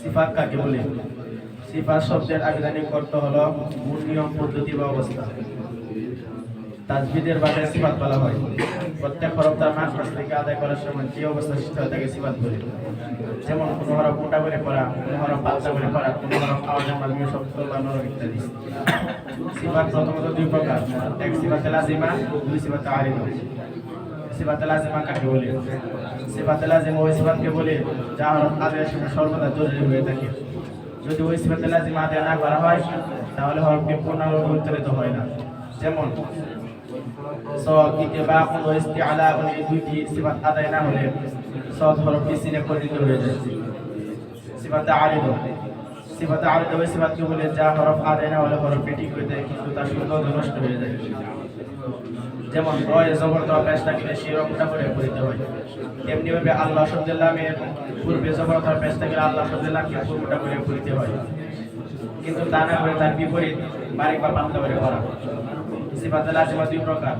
সিফাত কাকে বলে? সিফাত শব্দের আবিধানিক অর্থ হলো মূল নিয়ম, পদ্ধতি বা অবস্থা। তাজবিদের বাদে সিফাত বলা হয়। প্রত্যেক হরফ তার মাখরাজ থেকে আদায় করার সময় যে অবস্থা সৃষ্টি হয় তাকে সিফাত বলে। যেমন কোন হরফ মোটা করে পড়া, কোন হরফ পাতলা করে পড়া, কোন হরফ আওয়াজের মাধ্যমে শব্দ বানানো ইত্যাদি। সিফাত প্রথমত দুই প্রকার। এক সিফাতে লাজিমা, দুই সিফাতে আরিমা সিফাতে লাজিমা কাকে বলে? সিফাতে লাজিমা ওই সিফাতকে বলে যা সময় সর্বদা জরুরি হয়ে থাকে। যদি ওই সিফাতে লাজিমা আদায় না করা হয়, তাহলে হরফটি পূর্ণাঙ্গ উচ্চারিত হয় না। যেমন সদ ইতিবাক ও ইস্তিআলা এই দুইটি সিফাত আদায় না হলে সদ হরফটি সিনে পরিণত হয়ে যায়। সিফাতে আরিদ সিফাতে আরিদ ওই সিফাতকে বলে যা হরফ আদায় না হলে হরফটি ঠিক হয়ে যায়, কিন্তু তার সৌন্দর্য নষ্ট হয়ে যায়। যেমন রয় জবর পেশ থাকলে সেই রকমটা করে পড়িতে হয়। তেমনি ভাবে আল্লাহ শব্দের নামের পূর্বে জবর পেশ থাকলে আল্লাহ শব্দের পূর্বটা করে পড়িতে হয়। কিন্তু তা না করে তার বিপরীত বারিক বা পাতলা করে করা। সিফাতে লাজিমা দুই প্রকার।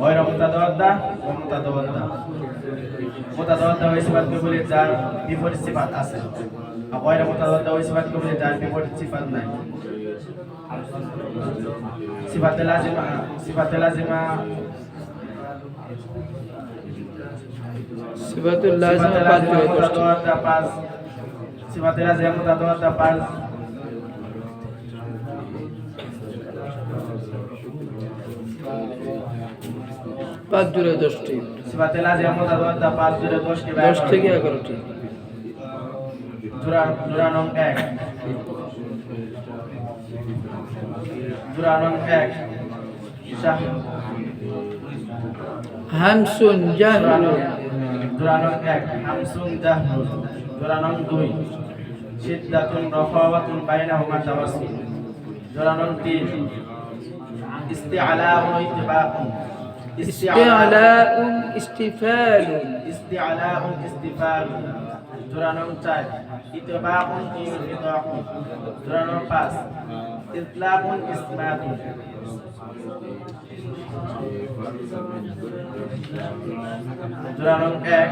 হয় মুতাদাওয়াদ্দা ও মুতাদাওয়াদ্দা মুতাদাওয়াদ্দা ওই সিফাতকে বলে যার বিপরীত সিফাত আছে। আর গয়রা মুতাদাওয়াদ্দা ওই সিফাতকে বলে যার বিপরীত সিফাত নাই। সিফাতে বাদ লাজিমা দিয়ে দশটি মুতাদাওয়াদ্দা পাঁচ সিফাতে লাজিমা মুতাদাওয়াদ্দা পাঁচ পাঁচ জুড়ে দশটি সিফাতে লাজিমা মুতাদাওয়াদ্দা পাঁচ জুড়ে দশটি দশ থেকে এগারোটি। জোড়া জোড়া জোড়া নং এক শাহ হামসুন জোড়া জাহলুন নং জোড়া নং এক হামসুন জাহনুন জোড়া নং দুই সিদ্ধাতুন রফাওয়াতুন বাইনাহুমা তাওয়াসসুল জোড়া নং তিন ইস্তিআলা ওয়া ইত্তিবাকুন استعلاء استفال استعلاء استفال জোড়া নং চার ইতবাকুন ইনফিদাকুন জোড়া নং পাঁচ ইতলাকুন ইসমাতুন জোড়া নং এক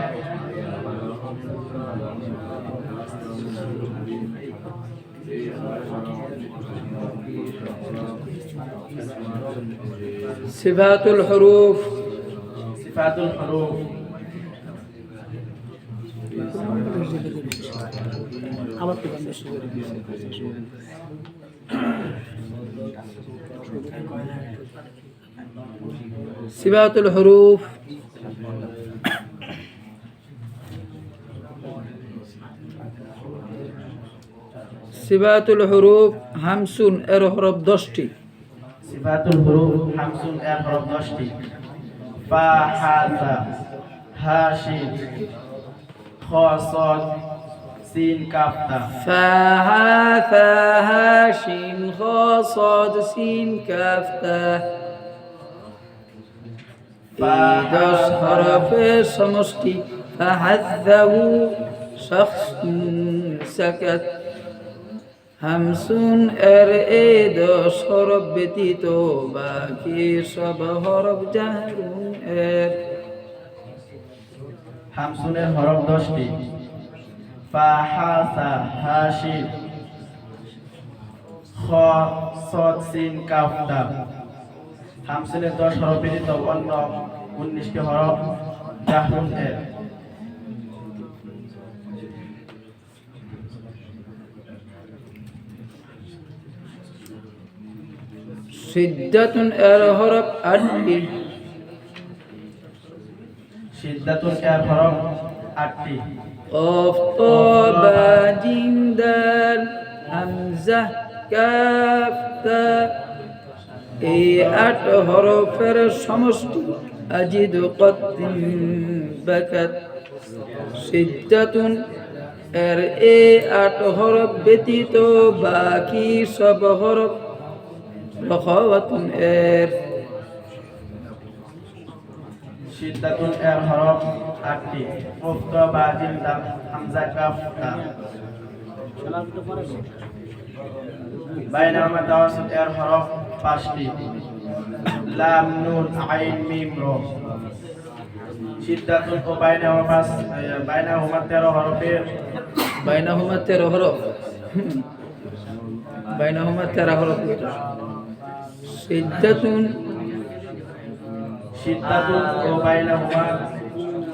صفات الحروف সিফাতুল হুরুফ صفات الحروف صفات الحروف হামসুন এর হরফ দশটি সিফাতুল হুরুফ হামসুন এর হরফ 10টি ফা হা তা হা শিন খ সদ সিন কাফতা। ফাহা ফাহা শিন খ সাদ সিন কাফতা। দশ হরফের সমষ্টি। ফাহাদ্দাহু শখস সাকাত। হামসুন এর এ দশ হরফ ব্যতীত বাকি সব হরফ জাহরুন এর। হামসুনের হরফ দশটি। ফা হা সা হা শিন খ সদ সিন কাফ তা হামসুনের 10 হরফ ব্যতীত অন্য 19টি হরফ জাহরুন এর সিদ্ধাতুন এর হরফ আটটি সিদ্ধাতুল এর হরফ আটটি। কফ, তো। বা এই আট হরফের সমস্ত আজিদ কত্তিম বাকাত। সিদ্ধাতুন এর এ আট হরফ ব্যতীত বাকি সব হরফ রখাওয়াতুন এর সিদ্ধাতুল এর হরফ আটটি। মুক্ত বা জিম দাম হামজা কাফ তা। বাইনামা তাওয়াসুত এর হরফ পাঁচটি। লাম, নুন, আইন, মিম র সিদ্ধাতুন ও বাইনাহুমা পাঁচ বাইনাহুমা তেরো হরফের। বাইনাহুমা তেরো হরফ। হুম। বাইনাহুমা তেরো হরফ। সিদ্ধাতুন সিদ্ধাতুন ও বাইনাহুমা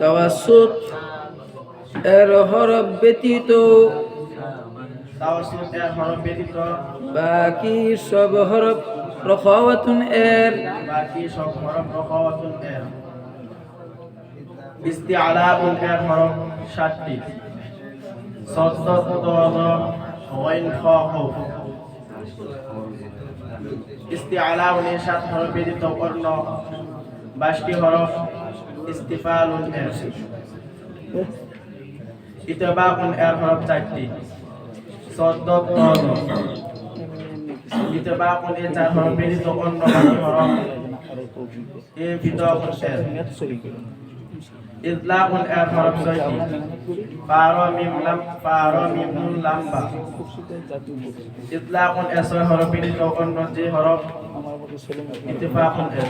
তাওয়াসুত এর হরফ ব্যতীত। তাওয়াসুত এর হরফ ব্যতীত। বাকি সব হরফ রখাওয়াতুন এর। বাকি সব হরফ রখাওয়াতুন এর। ইস্তিআলাউন এর হরফ সাতটি। সদ্দত দদ ওয়াইন খাউফ ইস্তিআলাউন এর সাত হরফ ব্যতীত অন্য বাইশটি হরফ ইস্তিফালুন এর। ইতবাকুন এর হরফ চারটি। সদ্দত দদ ইতবাকুন এর চার হরফ ব্যতীত অন্য বাকি হরফ। এ বিতকুন এর ইতলাকুন এর হরফ ছয়টি ফারা মিম লাম ফারা মিম নুন লাম বা ইতলাকুন এর ছয় যে হরফ ইত্তেফাকুন এর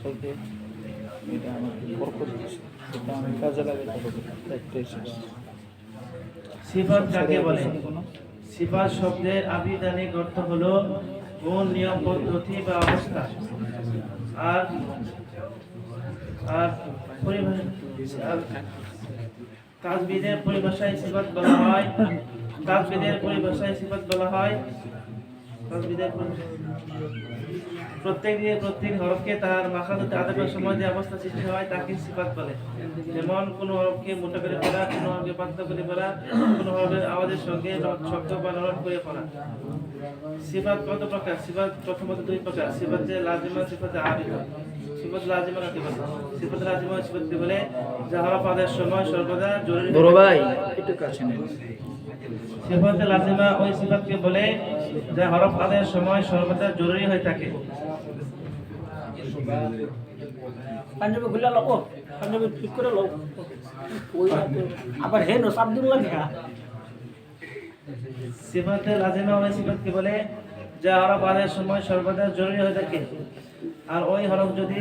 সাথে এটা আমাকে দিয়েছে এটা আমি কাজে লাগাতে হবে একটাই শেষ সিফাত কাকে বলে? সিফাত শব্দের আবিধানিক অর্থ হলো কোন নিয়ম পদ্ধতি বা অবস্থা? আর আর তাজবিদের পরিভাষায় সিফাত বলা হয়। তাজবিদের পরিভাষায় সিফাত বলা হয়। তাজবিদের প্রত্যেক দিয়ে প্রত্যেক হরফকে তার মাখাদতে আদাবের সময় যে অবস্থা সৃষ্টি হয়, তাকে সিফাত বলে। যেমন, কোন হরফকে মোটা করে পড়া, কোন হরফকে পাতলা করে পড়া, কোন হরফের আওয়াজের সঙ্গে শব্দ বা নরম করে পড়া। সিফাত কত প্রকার? সিফাত প্রথমত দুই প্রকার। সিফাত যে লাজিমা সিফাত আরিফা সিফাত লাজিমা কাকে বলে সিফাত লাজিমা সিফাতকে বলে যা হরফ আদায়ের সময় সর্বদা জরুরি বড় ভাই একটু কাছে নেন। সিফাতে লাজিমা ওই সিফাতকে বলে যা হরফ আদায়ের সময় সর্বদা জরুরি হয়ে থাকে। পাঞ্জাবি খুলে লোক পাঞ্জাবি ঠিক করে লোক আবার হে নসাব দিন লাগে সিফাতে লাজিমা ওই সিফাতকে বলে যা হরফ আদের সময় সর্বদা জরুরি হয়ে থাকে। আর ওই হরফ যদি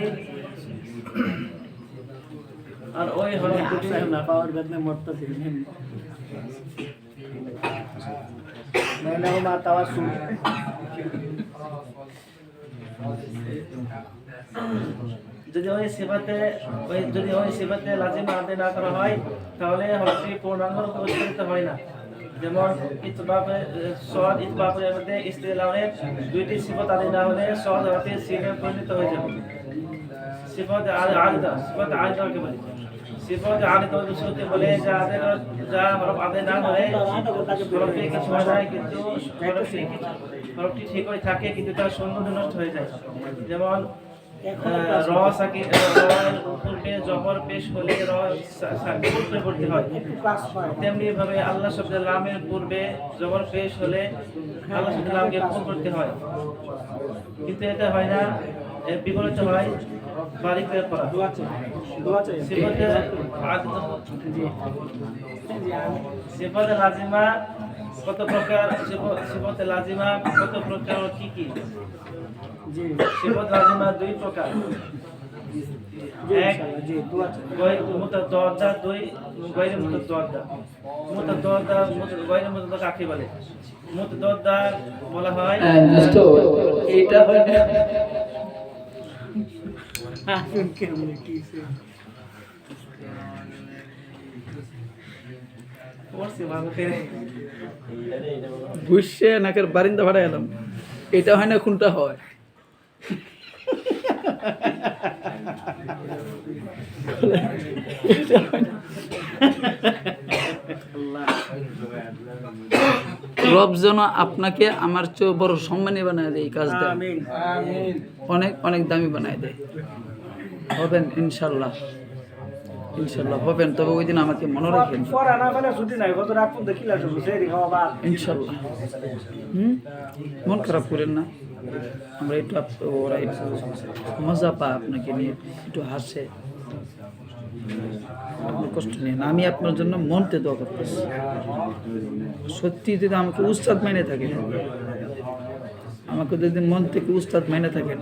আর ওই হরফ যদি আচ্ছা, না পাওয়ার বদলে মরতে ছিলেন যদি ওই সেবাতে ওই যদি ওই সেবাতে লাজিম আদায় না করা হয় তাহলে হরফটি পূর্ণাঙ্গ উচ্চারিত হয় না। যেমন ইতবাবে সদ ইতবাবের মধ্যে ইস্তিলামের দুইটি সিফত না হলে সদ হরফে সিনে পরিণত হয়ে যাবে। সিফত আলিদা সিফত আলিদাকে বলে। সিফত আলিদা দুসরতে বলে যা আদায় যা হরফ আদায় না হলে হরফটি কিছু হয় না, কিন্তু হরফটি ঠিক হয়ে থাকে, কিন্তু তার সৌন্দর্য নষ্ট হয়ে যায়। যেমন র সাকি পূর্বে জবর পেশ হলে র সাকিন উপরে হয়। তেমনি ভাবে আল্লাহ শব্দের লামের পূর্বে জবর পেশ হলে আল্লাহ শব্দ লামকে করতে হয়। কিন্তু এটা হয় না বিপরীত হয়। বাড়ি করে। পড়া দোয়া চাই। দোয়া চাই। সেবাতে আজ সেবাতে লাজিমা কত প্রকার সেবাতে লাজিমা কত প্রকার কি কি? জি। সেবাত লাজিমা দুই প্রকার। এক দরজা দুই গয়ের মতো দরজা। মতো দরজা গয়ের মতো কাকে বলে? মতো দরজা বলা হয় এটা হয় আসুন নাকের বারিন্দা ভাড়া এলাম। এটা হয় না কোনটা হয়। রব যেন আপনাকে আমার চেয়ে বড় সম্মানী বানায় দেয় এই কাজটা। অনেক অনেক দামি বানায় দেয়। হবেন ইনশাল্লাহ। ইনশাল্লাহ হবেন, তবে ওই দিন আমাকে মনে রাখেন ইনশাল্লাহ। হুম? মন খারাপ করেন না। আমরা একটু ওরা একটু মজা পা আপনাকে নিয়ে, একটু হাসে। আপনি কষ্ট নেই না আমি আপনার জন্য মনতে দোয়া করতেছি। সত্যি যদি আমাকে উস্তাদ মেনে থাকেন, আমাকে যদি মন থেকে উস্তাদ মেনে থাকেন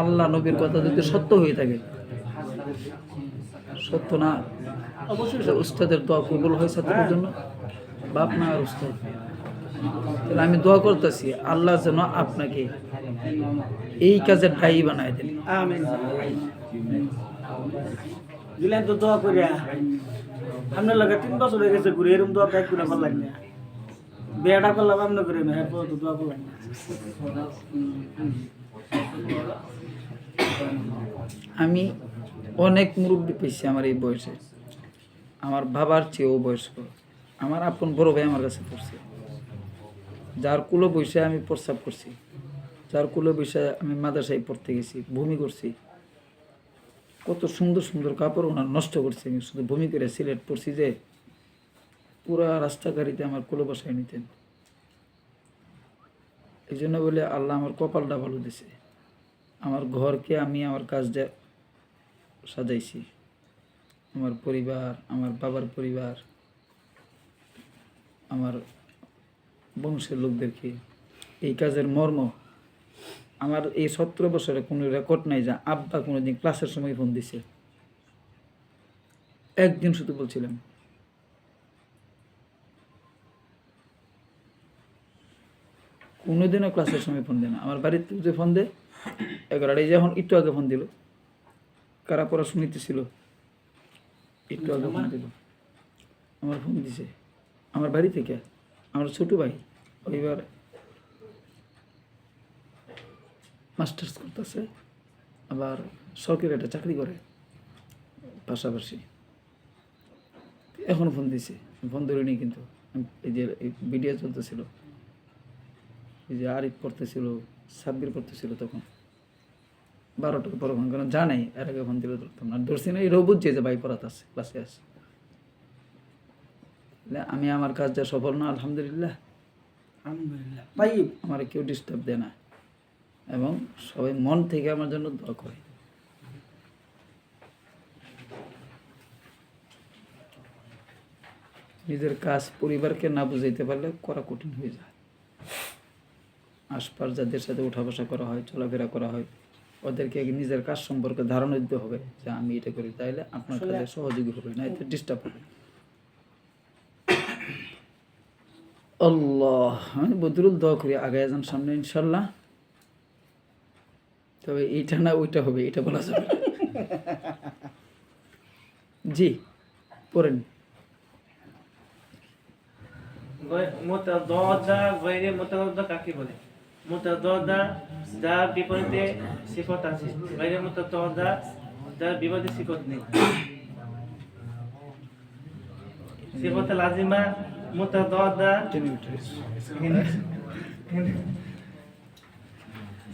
আল্লাহ নবীর কথা যদি সত্য হয়ে থাকে, সত্য না অবশ্যই উস্তাদের দোয়া কবুল হয় ছাত্রের জন্য, বাপ না আর উস্তাদ। তাহলে আমি দোয়া করতেছি, আল্লাহ যেন আপনাকে এই কাজের দায়ী বানায় দেন। দিলেন তো দোয়া করিয়া, আপনার লাগে তিন বছর হয়ে গেছে ঘুরে এরকম দোয়া প্যাক করে পারলাম না। বিয়েটা করলাম আপনি করে এরপর তো দোয়া করলাম আমি অনেক মুরব্বী পেয়েছি আমার এই বয়সে। আমার বাবার চেয়েও বয়স্ক। আমার আপন বড় ভাই আমার কাছে পড়ছে। যার কুলো বসে আমি প্রস্রাব করছি। যার কুলো বসে আমি মাদ্রাসায় পড়তে গেছি ভূমি করছি। কত সুন্দর সুন্দর কাপড় ওনার নষ্ট করছে। আমি শুধু ভূমি করে সিলেট পড়ছি যে পুরা রাস্তা গাড়িতে আমার কুলো বসায় নিতেন। এই জন্য বলে আল্লাহ আমার কপালটা ভালো দিছে। আমার ঘরকে আমি আমার কাজটা সাজাইছি। আমার পরিবার, আমার বাবার পরিবার, আমার বংশের লোকদেরকে। এই কাজের মর্ম, আমার এই সতেরো বছরে কোনো রেকর্ড নাই যে আব্বা কোনো দিন ক্লাসের সময় ফোন দিছে। একদিন শুধু বলছিলাম। কোনোদিনও ক্লাসের সময় ফোন দেয় না। আমার বাড়িতে যে ফোন দেয়, এগারোটায় যখন একটু আগে ফোন দিল। কারা পড়াশুনিতে ছিল, একটু আগে ফোন দিল। আমার ফোন দিছে। আমার বাড়ি থেকে আমার ছোট ভাই ওইবার মাস্টার্স করতেছে, আবার সরকারি একটা চাকরি করে পাশাপাশি। এখন ফোন দিছে। ফোন ধরিনি কিন্তু। এই যে ভিডিও চলতেছিল। এই যে আরিফ করতেছিল সাব্বির করতেছিল তখন। বারোটার পর ফোন কারণ জানাই এর আগে ফোন দিলে ধরতাম না। ধরছি না এটাও বুঝছে যে ভাই পড়াতে আছে ক্লাসে আছে। আমি আমার কাজটা সফল না আলহামদুলিল্লাহ। আলহামদুলিল্লাহ। ভাই আমার কেউ ডিস্টার্ব দেয় না। এবং সবাই মন থেকে আমার জন্য দোয়া করে। নিজের কাজ পরিবারকে না বুঝাইতে পারলে করা কঠিন হয়ে যায়। আশপাশ যাদের সাথে উঠা বসা করা হয় চলাফেরা করা হয়। ওদেরকে নিজের কাজ সম্পর্কে ধারণা দিতে হবে যে আমি এটা করি। তাইলে আপনার কাজে সহযোগী হবে না এতে ডিস্টার্ব হবে। আল্লাহ আমি বদরুল দোয়া করি আগে যান সামনে ইনশাল্লাহ তবে এইটা না ওইটা হবে এটা বলা যাবে জি পড়েন। মোতাদদা গৈরে মোতাদদা কাকে বলে? মোতাদদা, যার বিপরীতে সিফত আছে। গৈরে মোতাদদা, যার বিপরীতে সিফত নেই। সিফত লাজিমা, মোতাদদা,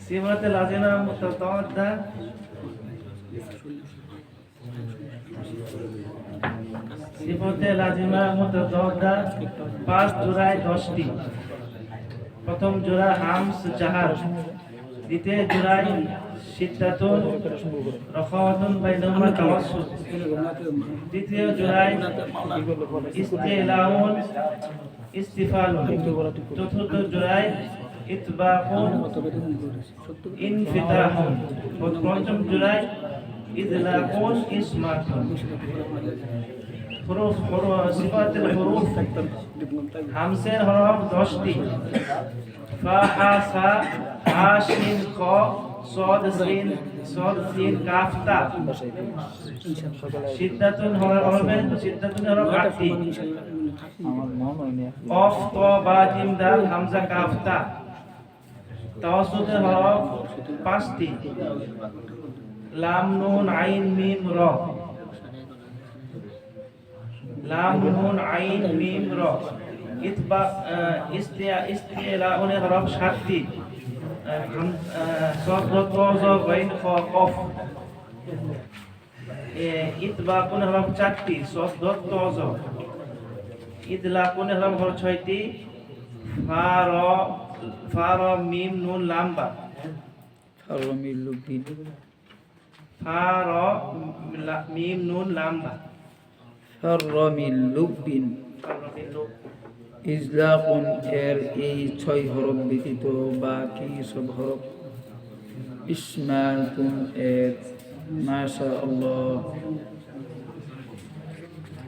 সিফত লাজিমা, মোতাদদা, সিফতে লাজিমা, মুতাদদা, পাঁচ জোড়ায় দশটি। প্রথম জোড়া হামস জাহার দ্বিতীয় জোড়ায় সিদ্ধাতুন রখাওয়াতুন বাইনাহুমা তাওয়াসসুত তৃতীয় জোড়ায় ইস্তিলাউন ইস্তিফালুন। চতুর্থ জোড়ায় ইতবাকুন ইনফিতাহুন। পঞ্চম জোড়ায় ইদলাকুন ইসমাতুন। حروف حروف صفات الحروف হামসের হরফ দশটি ফা হা সা হা শিন খ সদ সিন সদ সিন কাফ তা সিদ্ধাতুন হরফের সিদ্ধাতুন হরফ আটটি আমার মন হয়নি কফ ত বা জিম দাল হামজা কাফ তা তাওয়াসুতের হরফ পাঁচটি লাম নুন আইন মিম র লাম নুন আইন মিম র ইতবা ইস্তিয়া ইস্তিয়ালাউনের হরফ সাতটি। সদ ত জ গাইন খ কফ। ইতবাকুন হরফ চারটি সদ ত জ। ইদলাকুন হরফ হরফ ছয়টি। ফা র ফা র মিম নুন লাম্বা ফা র মিম নুন লাম্বা ফারমিল লুবিন ইজলাকুন এর এই ছয় হরফ ব্যতীত বাকি সব হরফ। ইসমাইল এর মাশা আল্লাহ